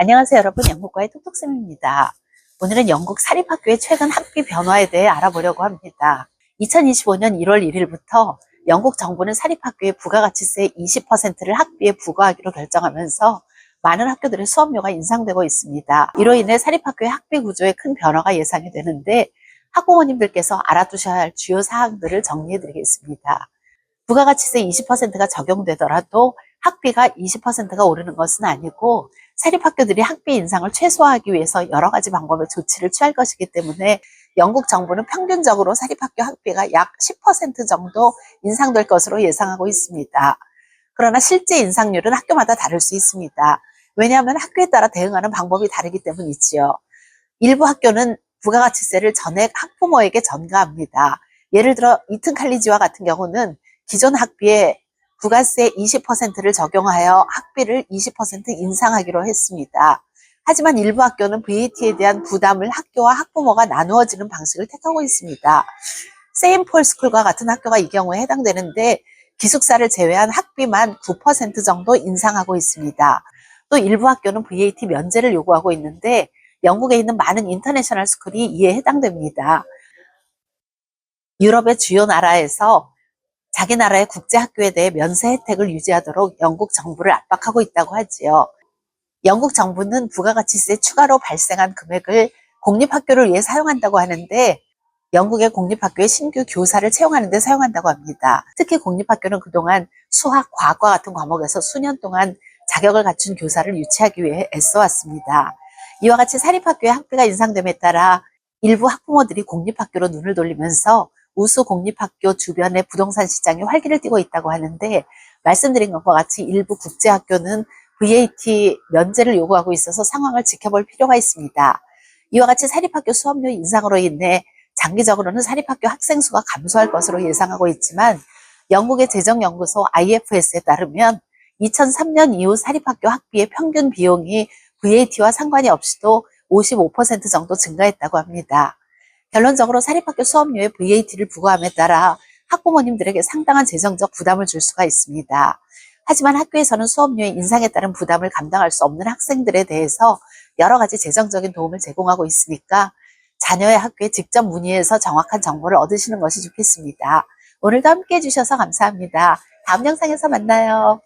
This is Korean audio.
안녕하세요 여러분 영국과의 톡톡쌤입니다. 오늘은 영국 사립학교의 최근 학비 변화에 대해 알아보려고 합니다. 2025년 1월 1일부터 영국 정부는 사립학교의 부가가치세 20%를 학비에 부과하기로 결정하면서 많은 학교들의 수업료가 인상되고 있습니다. 이로 인해 사립학교의 학비 구조에 큰 변화가 예상이 되는데 학부모님들께서 알아두셔야 할 주요 사항들을 정리해 드리겠습니다. 부가가치세 20%가 적용되더라도 학비가 20%가 오르는 것은 아니고 사립학교들이 학비 인상을 최소화하기 위해서 여러 가지 방법의 조치를 취할 것이기 때문에 영국 정부는 평균적으로 사립학교 학비가 약 10% 정도 인상될 것으로 예상하고 있습니다. 그러나 실제 인상률은 학교마다 다를 수 있습니다. 왜냐하면 학교에 따라 대응하는 방법이 다르기 때문이지요. 일부 학교는 부가가치세를 전액 학부모에게 전가합니다. 예를 들어 이튼 칼리지와 같은 경우는 기존 학비에 부가세 20%를 적용하여 학비를 20% 인상하기로 했습니다. 하지만 일부 학교는 VAT에 대한 부담을 학교와 학부모가 나누어지는 방식을 택하고 있습니다. 세인폴 스쿨과 같은 학교가 이 경우에 해당되는데 기숙사를 제외한 학비만 9% 정도 인상하고 있습니다. 또 일부 학교는 VAT 면제를 요구하고 있는데 영국에 있는 많은 인터내셔널 스쿨이 이에 해당됩니다. 유럽의 주요 나라에서 자기 나라의 국제학교에 대해 면세 혜택을 유지하도록 영국 정부를 압박하고 있다고 하지요. 영국 정부는 부가가치세 추가로 발생한 금액을 공립학교를 위해 사용한다고 하는데 영국의 공립학교의 신규 교사를 채용하는 데 사용한다고 합니다. 특히 공립학교는 그동안 수학, 과학과 같은 과목에서 수년 동안 자격을 갖춘 교사를 유치하기 위해 애써왔습니다. 이와 같이 사립학교의 학비가 인상됨에 따라 일부 학부모들이 공립학교로 눈을 돌리면서 우수 공립학교 주변의 부동산 시장이 활기를 띠고 있다고 하는데 말씀드린 것과 같이 일부 국제학교는 VAT 면제를 요구하고 있어서 상황을 지켜볼 필요가 있습니다. 이와 같이 사립학교 수업료 인상으로 인해 장기적으로는 사립학교 학생 수가 감소할 것으로 예상하고 있지만 영국의 재정연구소 IFS에 따르면 2003년 이후 사립학교 학비의 평균 비용이 VAT와 상관이 없이도 55% 정도 증가했다고 합니다. 결론적으로 사립학교 수업료에 VAT를 부과함에 따라 학부모님들에게 상당한 재정적 부담을 줄 수가 있습니다. 하지만 학교에서는 수업료의 인상에 따른 부담을 감당할 수 없는 학생들에 대해서 여러 가지 재정적인 도움을 제공하고 있으니까 자녀의 학교에 직접 문의해서 정확한 정보를 얻으시는 것이 좋겠습니다. 오늘도 함께 해주셔서 감사합니다. 다음 영상에서 만나요.